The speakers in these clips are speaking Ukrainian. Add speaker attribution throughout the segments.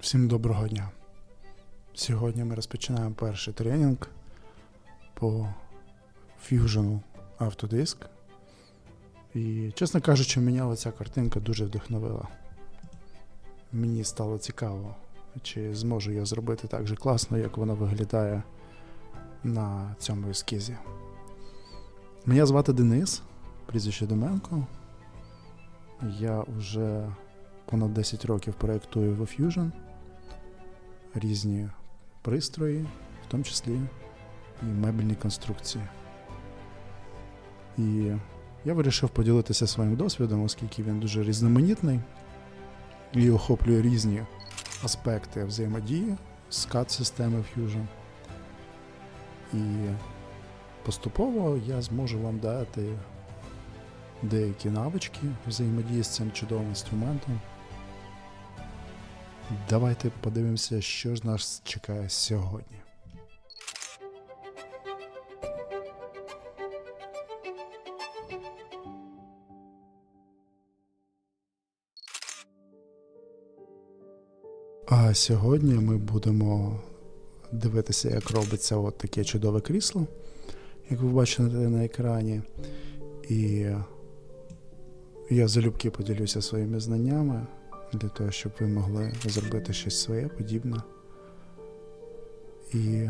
Speaker 1: Всім доброго дня. Сьогодні ми розпочинаємо перший тренінг по Fusion Autodisk. І, чесно кажучи, мене ця картинка дуже вдохновила. Мені стало цікаво, чи зможу я зробити так же класно, як воно виглядає на цьому ескізі. Мене звати Денис, прізвище Доменко. Я вже понад 10 років проєктую в Fusion різні пристрої, в тому числі і мебельні конструкції. І я вирішив поділитися своїм досвідом, оскільки він дуже різноманітний і охоплює різні аспекти взаємодії з CAD-системи Fusion. І поступово я зможу вам дати деякі навички взаємодії з цим чудовим інструментом. Давайте подивимося, що ж нас чекає сьогодні. А сьогодні ми будемо дивитися, як робиться от таке чудове крісло, як ви бачите на екрані. І я залюбки поділюся своїми знаннями для того, щоб ви могли зробити щось своє подібне. І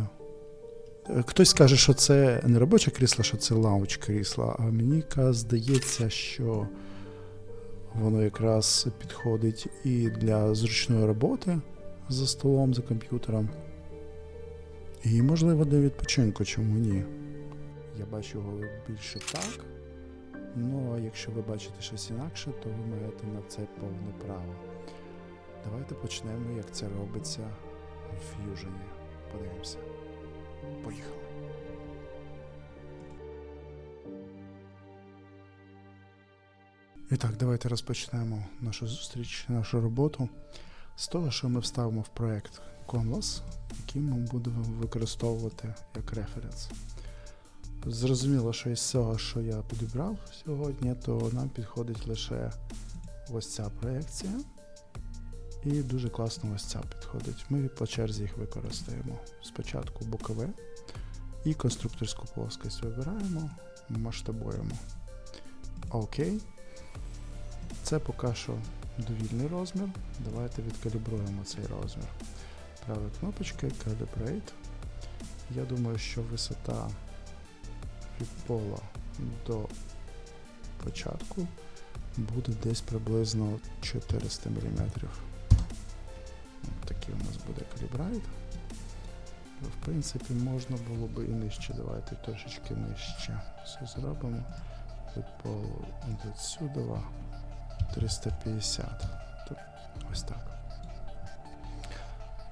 Speaker 1: е, хтось скаже, що це не робоче крісло, що це лаунч крісло, а мені здається, що воно якраз підходить і для зручної роботи за столом, за комп'ютером. І, можливо, для відпочинку, чому ні. Я бачу його більше так. Ну, а якщо ви бачите щось інакше, то ви маєте на це повне право. Давайте почнемо, як це робиться в Fusion. Подивимося. Поїхали. І так, давайте розпочнемо нашу зустріч, нашу роботу з того, що ми вставимо в проект Convas, який ми будемо використовувати як референс. Зрозуміло, що із цього, що я підібрав сьогодні, то нам підходить лише ось ця проекція. І дуже класно ось ця підходить. Ми по черзі їх використаємо. Спочатку бокове і конструкторську плоскость вибираємо, масштабуємо. Окей. Це поки що довільний розмір. Давайте відкалібруємо цей розмір. Правою кнопочкою Calibrate. Я думаю, що висота від пола до початку буде десь приблизно 400 мм. Такий у нас буде калібрайт. В принципі, можна було би і нижче. Давайте трошечки нижче. Все зробимо. Від полу до сюди 350. Тут ось так.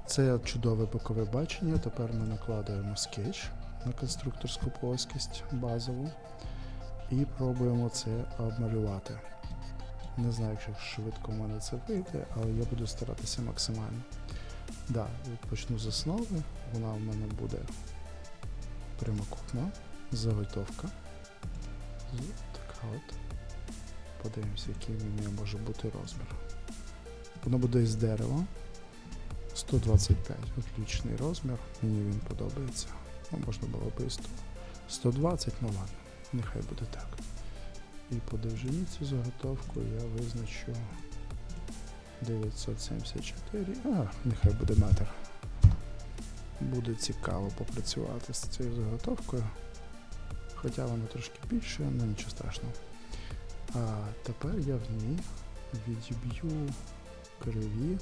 Speaker 1: Це чудове бокове бачення. Тепер ми накладаємо скетч на конструкторську плоскість базову і пробуємо це обмалювати. Не знаю, як швидко в мене це вийде, але я буду старатися максимально. Да, почну з основи. Вона в мене буде прямокутна, заготовка. І така от. Подивимося, який в неї може бути розмір. Воно буде із дерева. 125 отличний розмір, мені він подобається. Ну, можна було б і 100. 120, ну ладно, нехай буде так. І по довжині цю заготовку я визначу 974. А, нехай буде метр. Буде цікаво попрацювати з цією заготовкою. Хоча вона трошки більше, але нічого страшного. А тепер я в ній відіб'ю криві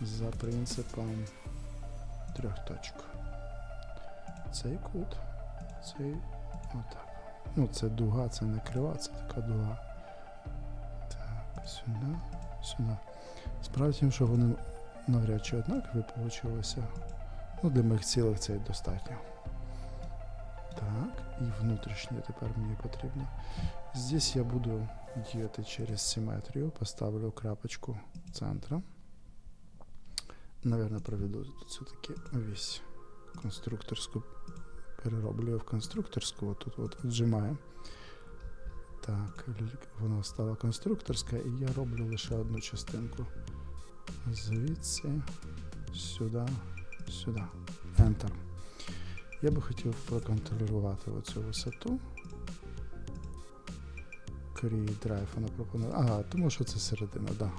Speaker 1: за принципом трьох точок. Цей кут, цей отак. Ну, це дуга, це не крива, це така дуга. Так, сюди, сюди. Справді, тим, що вони навряд чи однакові получилися. Ну, для моїх цілих це достатньо. Так, і внутрішнє тепер мені потрібно. Здесь я буду діяти через симметрію, поставлю крапочку центра. Наверное, проведу все-таки весь конструкторську перероблюю в конструкторську, от тут от віджимаю. Так, вона стала конструкторська, і я роблю лише одну частинку. Звідси, сюди, сюди. Enter. Я би хотів проконтролювати оцю висоту. Create Drive вона пропонує. Ага, тому що це середина, так. Да.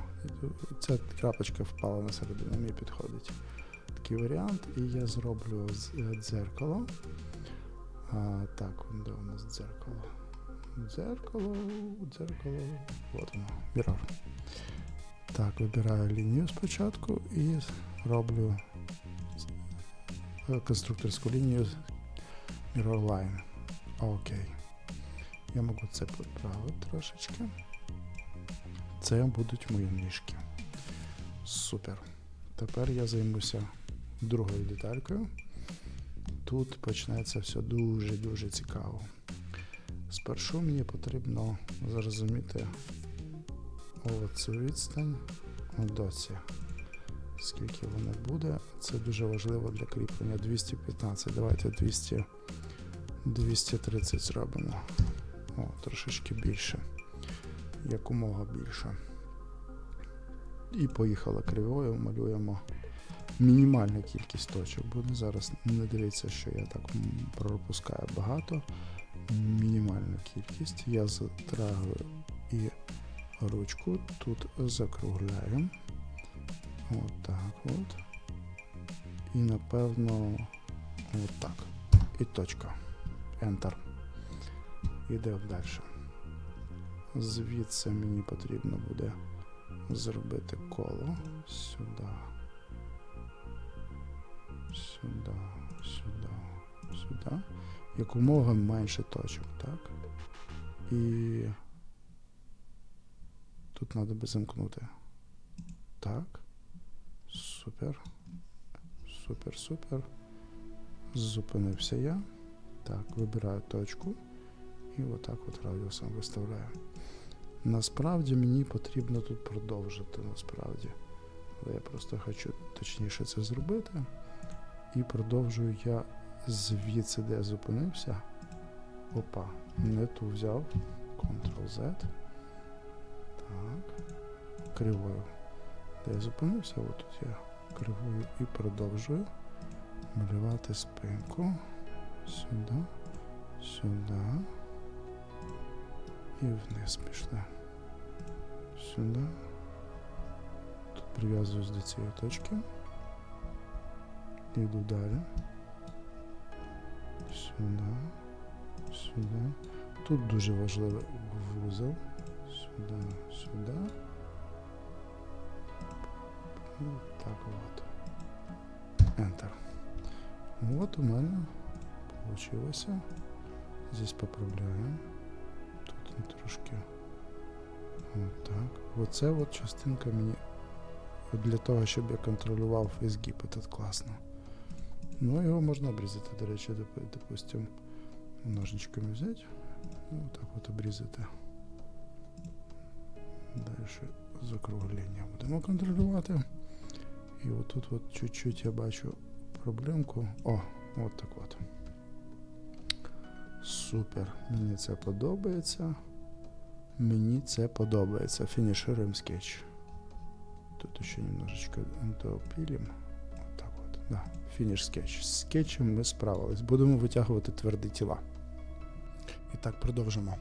Speaker 1: Ця крапочка впала на середину, мені підходить. Такий варіант. І я зроблю е, дзеркало. А, так, де у нас дзеркало? Дзеркало, дзеркало. От воно, Mirror. Так, вибираю лінію спочатку і роблю е, конструкторську лінію Mirror Line. Окей. Я можу це поправити трошечки. Це будуть мої ніжки. Супер. Тепер я займуся другою деталькою. Тут почнеться все дуже-дуже цікаво. Спершу мені потрібно зрозуміти оцю відстань у доці. Скільки вона буде, це дуже важливо для кріплення 215. Давайте 200, 230 зробимо. О, трошечки більше. Якомога більше. І поїхала кривою, малюємо мінімальну кількість точок. Буде зараз не дивіться, що я так пропускаю багато. Мінімальну кількість. Я затрагую і ручку тут закругляю. От так от. І напевно от так. І точка. Enter. Іде далі. Звідси мені потрібно буде зробити коло сюди. Сюди, сюди, сюди. Якомога менше точок, так? І тут треба би замкнути. Так. Супер. Супер, супер. Зупинився я. Так, вибираю точку. І отак от радіусом виставляю. Насправді мені потрібно тут продовжити, насправді. Але я просто хочу точніше це зробити. І продовжую я звідси, де я зупинився. Опа, не ту взяв. Ctrl-Z. Так. Кривою. Де я зупинився, отут я кривою і продовжую малювати спинку. Сюди, сюди. І вниз пішли. Сюди. Тут прив'язуюсь до цієї точки. Іду далі. Сюди. Сюди. Тут дуже важливий вузол. Сюди, сюди. І так от. Enter. От у мене вийшло. Здесь поправляємо. Тут трошки. От так. Оце от частинка мені для того, щоб я контролював ізгиб, этот класно. Ну, його можна обрізати, до речі, доп- допустим, ножничками взяти. Ну, так от обрізати. Далі закруглення будемо контролювати. І отут от чуть-чуть я бачу проблемку. О, от так от. Супер. Мені це подобається. Мені це подобається. Фінішируємо скетч. Тут ще немножечко допілім. Вот так от. Да. Фініш скетч. З скетчем ми справились. Будемо витягувати тверді тіла. І так, продовжимо.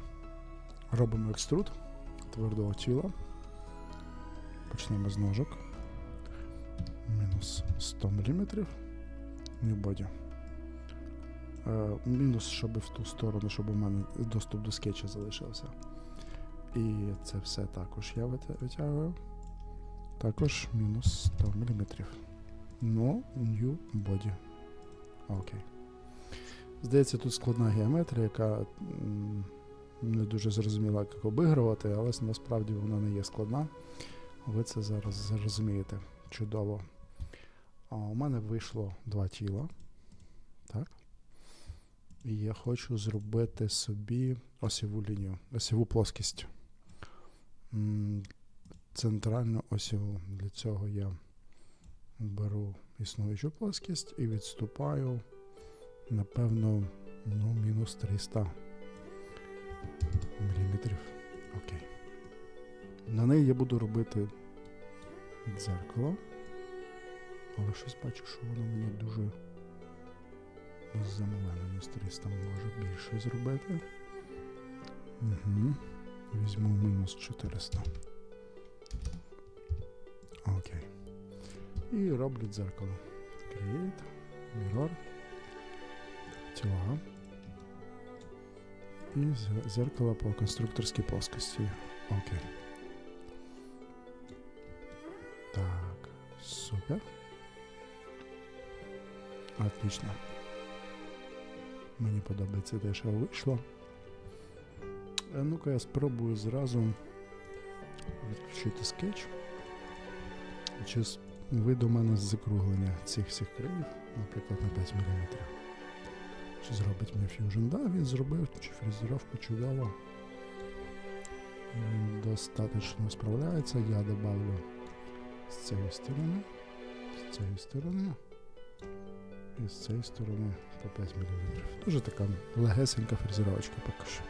Speaker 1: Робимо екструд твердого тіла. Почнемо з ножок. Мінус 100 мм. New body. Е, мінус, щоб в ту сторону, щоб у мене доступ до скетча залишився. І це все також я витягую. Також мінус 100 мм. Ну, new body. Окей. Здається, тут складна геометрія, яка не дуже зрозуміла, як обігрувати, але насправді вона не є складна. Ви це зараз зрозумієте чудово. А у мене вийшло два тіла. Так. І я хочу зробити собі осіву лінію, осіву плоскість. Центральну осіву. Для цього я беру існуючу плоскість і відступаю, напевно, ну, мінус 300. міліметрів. Окей. На неї я буду робити дзеркало. Але щось бачу, що воно мені дуже замалене. Містеріс там може більше зробити. Угу. Візьму мінус 400. Окей. І роблю дзеркало. Create, Mirror, тіла. І зеркало по конструкторській плоскості. Окей. Так, супер. Отлично. Мені подобається те, що вийшло. Е, Ну-ка я спробую зразу відключити скетч. Чи вийде у мене закруглення цих всіх країв, наприклад, на 5 мм. Чи зробить мені Fusion? Да, він зробив, чи фрезеровку чудово. Він достатньо справляється. Я добавлю з цієї сторони, з цієї сторони і з цієї сторони по 5 мм. Дуже така легесенька фрезеровочка поки що.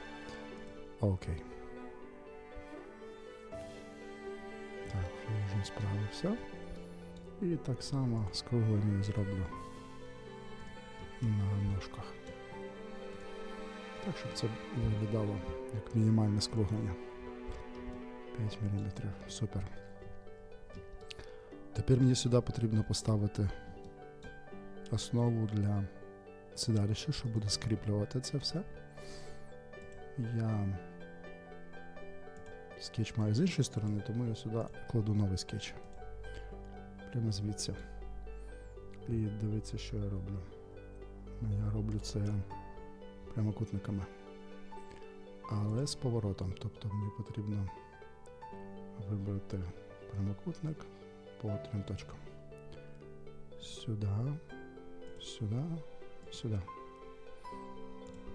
Speaker 1: Окей. Так, Fusion справився. І так само скруглення зроблю на ножках. Так, щоб це виглядало як мінімальне скруглення. 5 мм. Супер. Тепер мені сюди потрібно поставити основу для сідалища, що буде скріплювати це все. Я скетч маю з іншої сторони, тому я сюди кладу новий скетч. Прямо звідси. І дивіться, що я роблю. Я роблю це прямокутниками. Але з поворотом. Тобто мені потрібно вибрати прямокутник по трьом точкам. Сюди, сюди, сюди.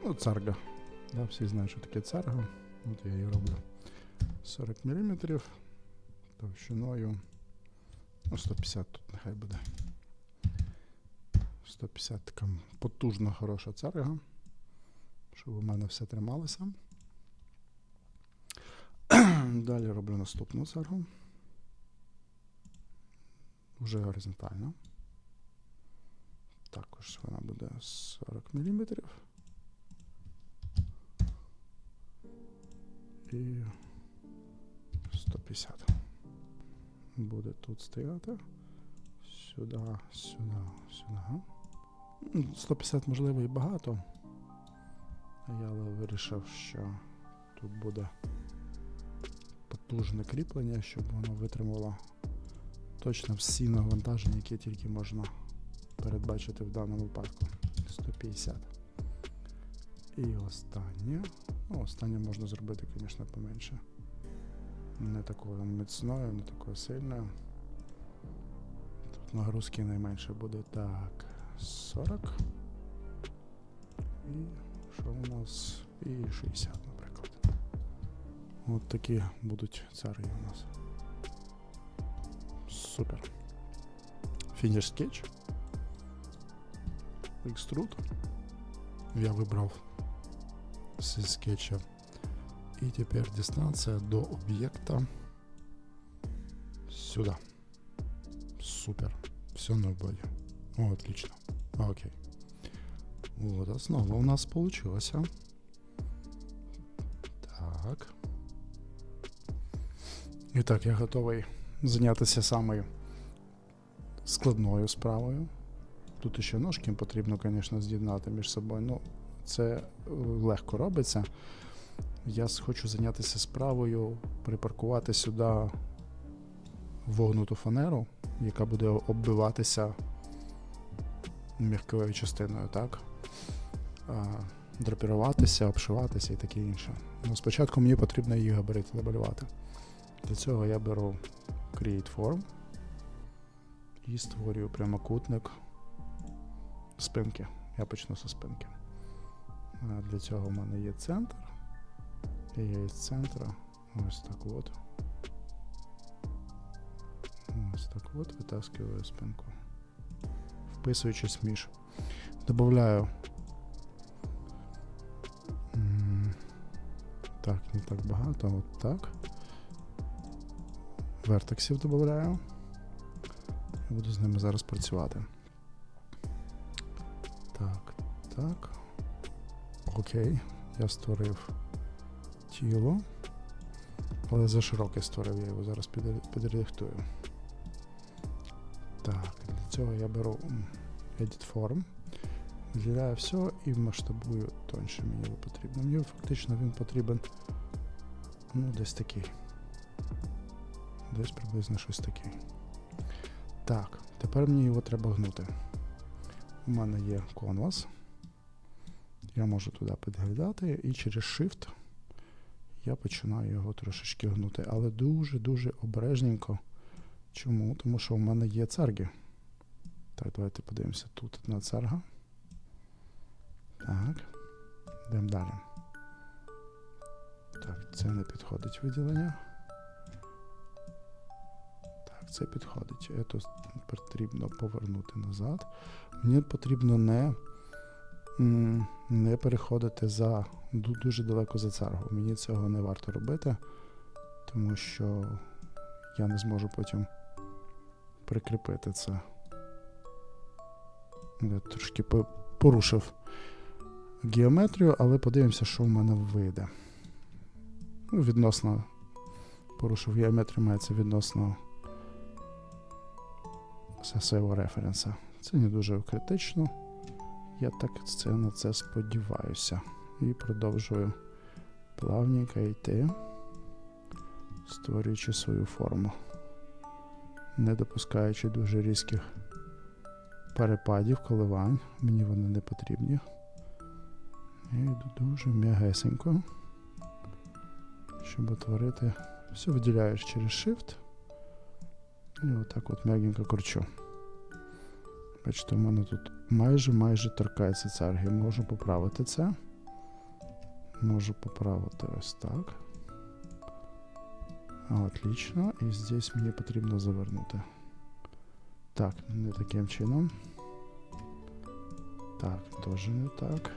Speaker 1: Ну, царга. Да, всі знають, що таке царга. От я її роблю 40 мм товщиною. Ну, 150 тут нехай буде. 150 така потужна, хороша царга. Щоб у мене все трималося. Далі роблю наступну царгу. Вже горизонтально. Також вона буде 40 мм. І 150 буде тут стояти. Сюди, сюди, сюди. Ну, 150 можливо і багато. Я але вирішив, що тут буде потужне кріплення, щоб воно витримало точно всі навантаження, які тільки можна передбачити в даному випадку. 150. І останнє. Ну, останнє можна зробити, звісно, поменше. Не такою міцною, не такою сильною. Тут нагрузки найменше буде так. 40. І що у нас? І 60, наприклад. От такі будуть царі у нас. Супер. Фініш скетч. Екструд. Я вибрав зі скетча. І тепер дистанція до об'єкта сюди. Супер. Все на боді. О, отлично. Окей. Вот, основа у нас получилася. Так. І так, я готовий зайнятися самою складною справою. Тут ще ножки потрібно, звісно, з'єднати між собою. Ну, це е, легко робиться. Я хочу зайнятися справою, припаркувати сюди вогнуту фанеру, яка буде оббиватися м'якою частиною, так? Драпіруватися, обшиватися і таке інше. Ну, спочатку мені потрібно її габарити намалювати. Для цього я беру Create Form і створюю прямокутник спинки. Я почну зі спинки. Для цього в мене є центр. Я із центра ось так от. Ось так от витаскиваю спинку. Вписуючись між. Добавляю Так, не так багато, от так. Вертексів додаю. Я буду з ними зараз працювати. Так, так. Окей, я створив тіло. Але за широке створив, я його зараз підре- підредактую. Так, для цього я беру Edit Form, виділяю все і масштабую тоньше мені його потрібно. Мені фактично він потрібен ну, десь такий. Десь приблизно щось такий. Так, тепер мені його треба гнути. У мене є конвас. Я можу туди підглядати і через Shift я починаю його трошечки гнути, але дуже-дуже обережненько. Чому? Тому що в мене є церги. Так, давайте подивимося тут одна церга. Так. Йдемо далі. Так, це не підходить виділення. Так, це підходить. Це потрібно повернути назад. Мені потрібно не, не переходити за дуже далеко за цергу. Мені цього не варто робити, тому що я не зможу потім прикріпити це. Я трошки порушив геометрію, але подивимося, що в мене вийде. Ну, відносно порушив геометрію, мається відносно сесевого референса. Це не дуже критично. Я так це, на це сподіваюся. І продовжую плавненько йти, створюючи свою форму, не допускаючи дуже різких перепадів, коливань. Мені вони не потрібні. Я йду дуже м'ягесенько, щоб утворити. Все виділяєш через Shift. І отак от м'ягенько кручу. Бачите, у мене тут майже майже торкається церги. Можу поправити це. Можу поправити ось так. Отлично. І здесь мені потрібно завернути. Так, не таким чином. Так, теж не так.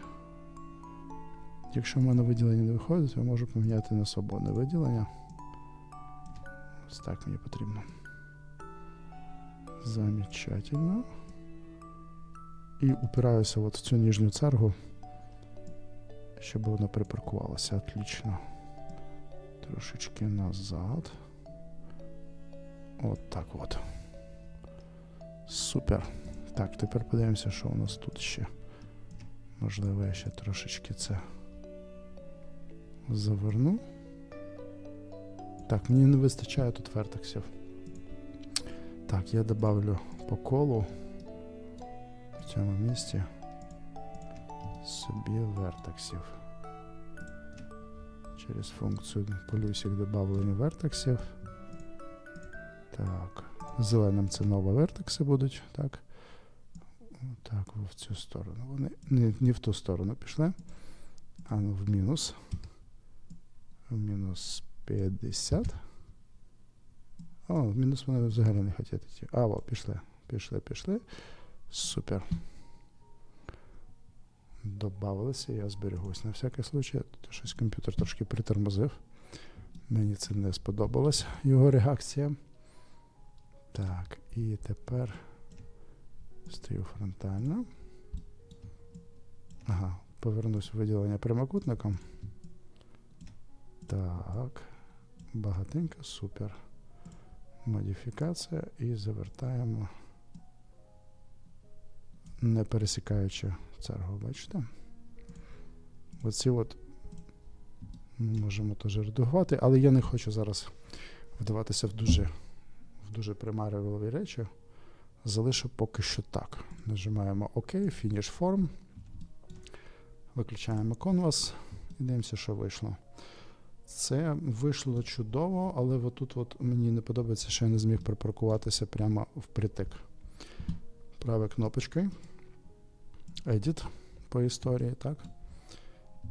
Speaker 1: Якщо в мене виділення не виходить, я можу поміняти на свободне виділення. Ось так мені потрібно. Замечательно. І упираюся от в цю нижню цергу, щоб вона припаркувалася. Отлично. Трошечки назад. От так от. Супер. Так, тепер подивимося, що у нас тут ще. Можливо, я ще трошечки це заверну. Так, мені не вистачає тут вертексів. Так, я добавлю по колу в цьому місці собі вертексів. Через функцію плюсик додавлення вертексів. Так, зеленим це нові вертекси будуть, так. Так, в цю сторону. Вони не, не в ту сторону пішли. А ну в мінус. В мінус 50. О, в мінус вони взагалі не хочуть йти. А, о, пішли. Пішли, пішли. Супер. Добавилися, я зберігусь на всякий случай. Тут щось комп'ютер трошки притормозив. Мені це не сподобалось, його реакція. Так, і тепер стою фронтально. Ага, повернусь в виділення прямокутником. Так. Багатенько, супер. Модифікація і завертаємо, не пересікаючи цергу, бачите? Оці от можемо теж редагувати, але я не хочу зараз вдаватися в дуже, в дуже примарювали речі. Залишу поки що так. Нажимаємо ОК, Finish Form. Виключаємо Canvas і дивимося, що вийшло. Це вийшло чудово, але отут от мені не подобається, що я не зміг припаркуватися прямо впритик. Правою кнопочкою. Edit по історії, так.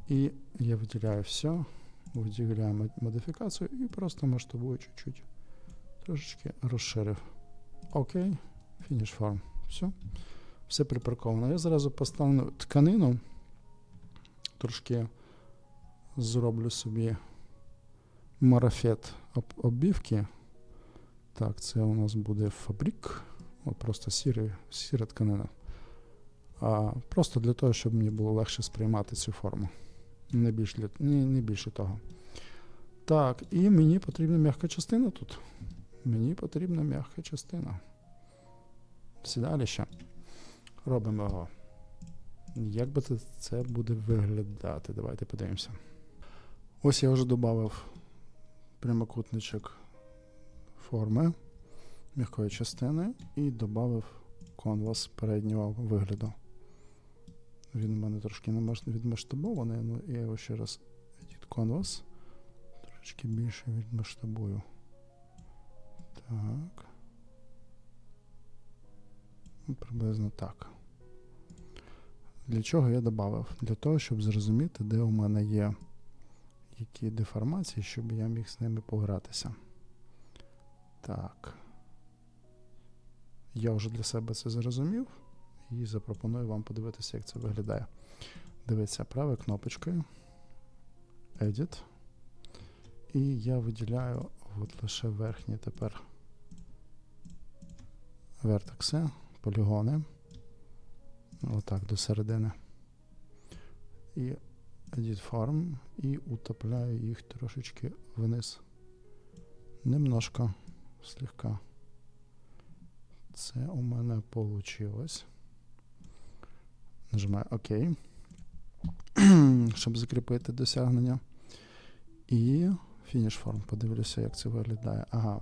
Speaker 1: І я виділяю все, виділяю мод- модифікацію і просто масштабую чуть-чуть. Трошечки розширив. Окей, Finish Form. Все. Все припарковано. Я зразу поставлю тканину трошки зроблю собі марафет об-. Так, це у нас буде фабрик. От просто сірий, сіра тканина. А, просто для того, щоб мені було легше сприймати цю форму. Не, більш для, не, не більше того. Так, і мені потрібна м'яка частина тут. Мені потрібна м'яка частина. Сідаліще. Робимо його. Як би це- це буде виглядати? Давайте подивимося. Ось я вже додав прямокутничок форми м'якої частини і додав конвас переднього вигляду. Він у мене трошки відмасштабований, але я його ще раз Edit Canvas. Трошки більше відмасштабую. Так. Ну, Приблизно так. Для чого я додав? Для того, щоб зрозуміти, де у мене є які деформації, щоб я міг з ними погратися. Так. Я вже для себе це зрозумів і запропоную вам подивитися, як це виглядає. Дивіться правою кнопочкою. Edit. І я виділяю от лише верхні тепер вертекси, полігони. Отак до середини. І Edit Form і утопляю їх трошечки вниз. Немножко, слегка. Це у мене вийшло. Нажимаю ОК, щоб закріпити досягнення. І фініш форм. Подивлюся, як це виглядає. Ага.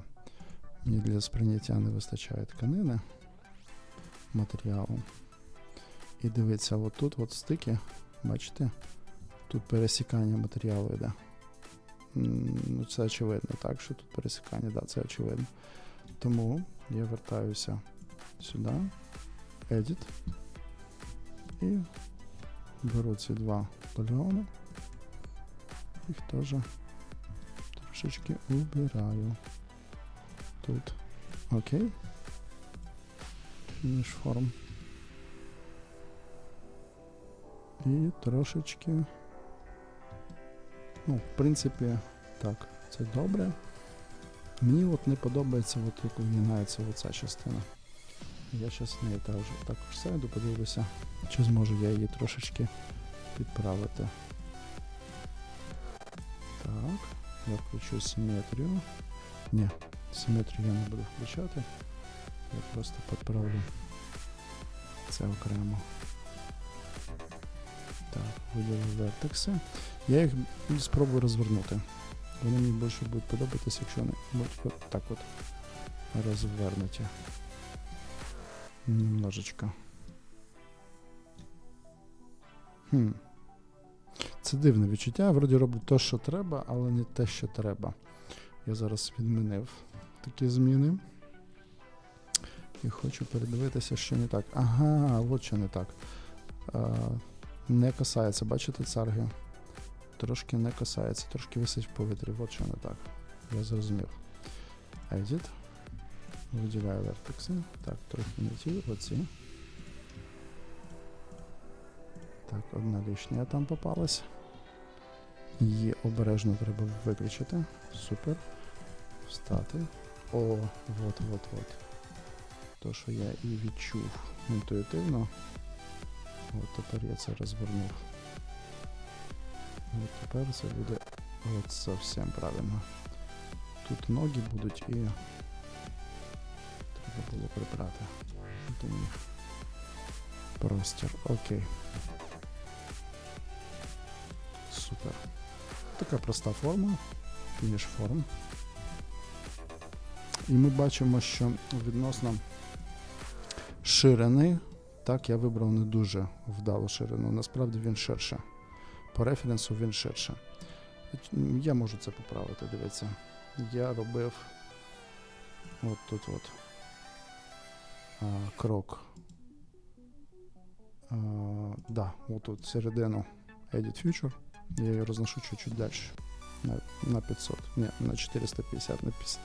Speaker 1: Мені для сприйняття не вистачає тканини матеріалу. І дивіться, от тут от стики, бачите? Тут пересікання матеріалу йде. Ну, це очевидно, так, що тут пересікання, да, це очевидно. Тому я вертаюся сюди, Edit. І беру ці два полігони. Їх теж трошечки убираю. Тут. Окей. Фініш форм. І трошечки. Ну, в принципі, так, це добре. Мені от не подобається, от як вигинається оця частина. Я зараз неї також, також сяду, подивлюся, чи зможу я її трошечки підправити. Так, я включу симетрію. Ні, симетрію я не буду включати. Я просто підправлю це окремо. Так, виділю вертекси. Я їх спробую розвернути. Вони мені більше будуть подобатися, якщо вони будуть от так от розвернуті. Немножечко. Хм. Це дивне відчуття. Вроді роблю те, що треба, але не те, що треба. Я зараз відмінив такі зміни. І хочу передивитися, що не так. Ага, от що не так. А, не касається, бачите, царги? Трошки не касається, трошки висить в повітрі. От що не так. Я зрозумів. Edit. Виділяю вертекси. Так, трохи не ті, оці. Так, одна лишня там попалась. Її обережно треба виключити. Супер. Встати. О, от, от, от. То, що я і відчув інтуїтивно. От тепер я це розвернув. От тепер це буде от зовсім правильно. Тут ноги будуть і треба було прибрати. Них. Простір. Окей. Супер. Така проста форма. Фініш форм. І ми бачимо, що відносно ширини, так, я вибрав не дуже вдалу ширину. Насправді він ширше. По референсу він ширше. Я можу це поправити, дивіться. Я робив от тут от крок. А, да, отут середину Edit Future. Я її розношу чуть-чуть далі. На, на 500. Ні, на 450, на 50.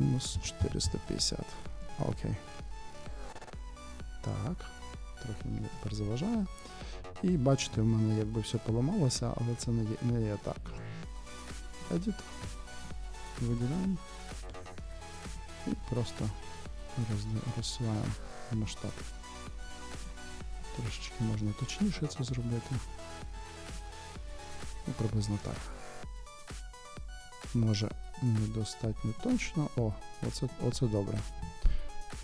Speaker 1: Мінус 450. Окей. Так. Трохи мені тепер заважає. І бачите, в мене якби все поламалося, але це не є, не є так. Edit. Виділяємо. І просто роз- розсуваємо масштаб. Трошечки можна точніше це зробити. Ну, приблизно так. Може недостатньо точно. О, оце, оце добре.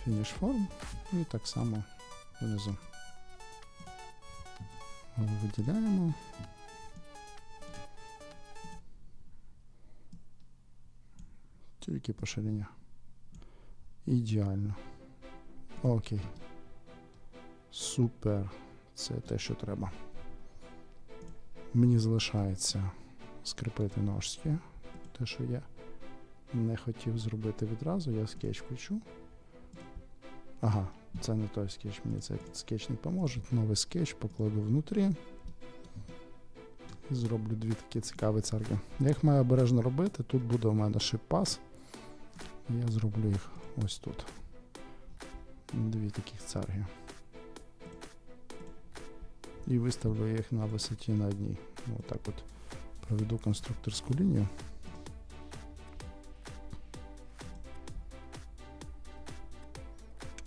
Speaker 1: Фініш форм. І так само внизу. Виділяємо. Тільки по ширині. Ідеально. Окей. Супер. Це те, що треба. Мені залишається скріпити ножки. Те, що я не хотів зробити відразу, я скетч включу. Ага, це не той скетч, мені цей скетч не поможе. Новий скетч покладу внутрі. І зроблю дві такі цікаві церкви. Я їх маю обережно робити. Тут буде у мене шип-пас. Я зроблю їх ось тут. Дві таких церги. І виставлю їх на висоті на одній. Отак от проведу конструкторську лінію.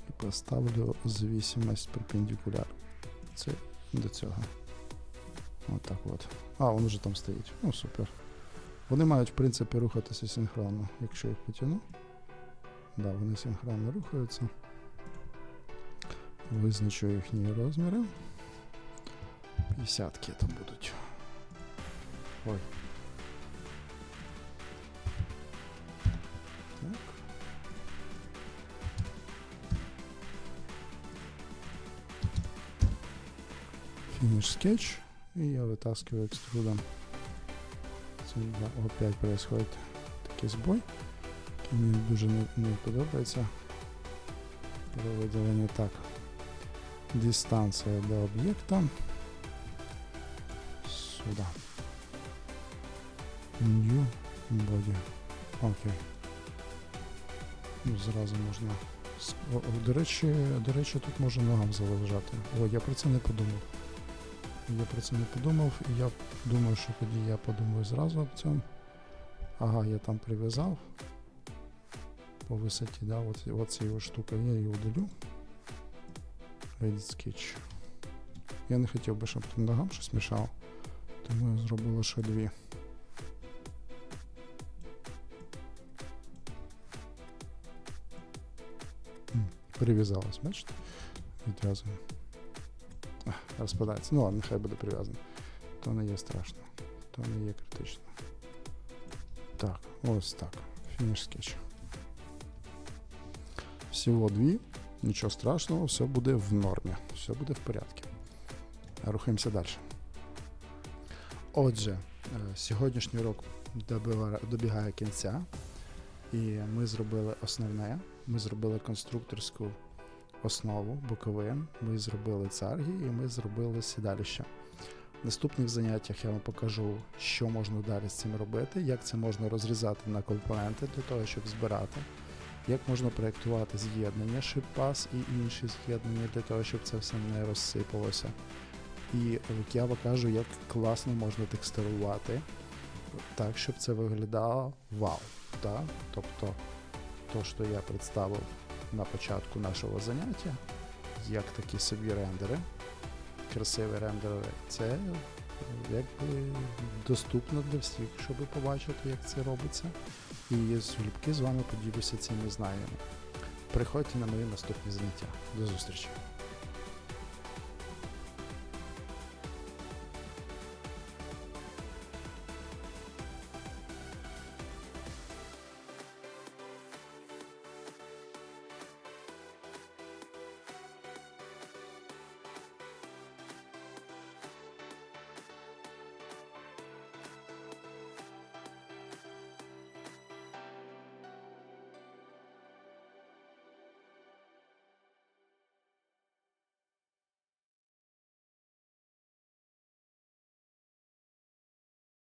Speaker 1: І поставлю зависимость перпендикуляр. Це до цього. Отак от. А, він вже там стоїть. Ну, супер. Вони мають, в принципі, рухатися синхронно, якщо їх потягну. Да, вони синхронно рухаються. Визначу їхні розміри. 50 там будуть. Ой. Так. Финиш скетч. И я вытаскиваю экструдом. Опять происходит такий збой. Мені дуже не, не подобається. При виділенні так. Дистанція до об'єкта. Сюди. New body. Окей. Ну, зразу можна. до речі, до речі, тут може ногам залежати. О, я про це не подумав. Я про це не подумав, і я думаю, що тоді я подумаю зразу об цьому. Ага, я там прив'язав. По висоті, да, от, от цією штукою я її удалю. Edit Sketch. Я не хотів би, щоб там ногам щось мішало. Тому я зробив лише дві. М, Прив'язалось, бачите? Відв'язуємо. Ах, Розпадається. Ну ладно, нехай буде прив'язано. То не є страшно, то не є критично. Так, ось так. Фініш скетч. Всього дві. Нічого страшного, все буде в нормі, все буде в порядку. Рухаємося далі. Отже, е, сьогоднішній урок добігає кінця, і ми зробили основне. Ми зробили конструкторську основу, боковин, ми зробили царги і ми зробили сідалище. В наступних заняттях я вам покажу, що можна далі з цим робити, як це можна розрізати на компоненти для того, щоб збирати, як можна проєктувати з'єднання, шиппас і інші з'єднання для того, щоб це все не розсипалося. І я покажу, як класно можна текстурувати так, щоб це виглядало вау. Так? Тобто, то, що я представив на початку нашого заняття, як такі собі рендери, красиві рендери, це е, якби доступно для всіх, щоб побачити, як це робиться. І залюбки з вами поділюся цими знаннями. Приходьте на мої наступні заняття. До зустрічі!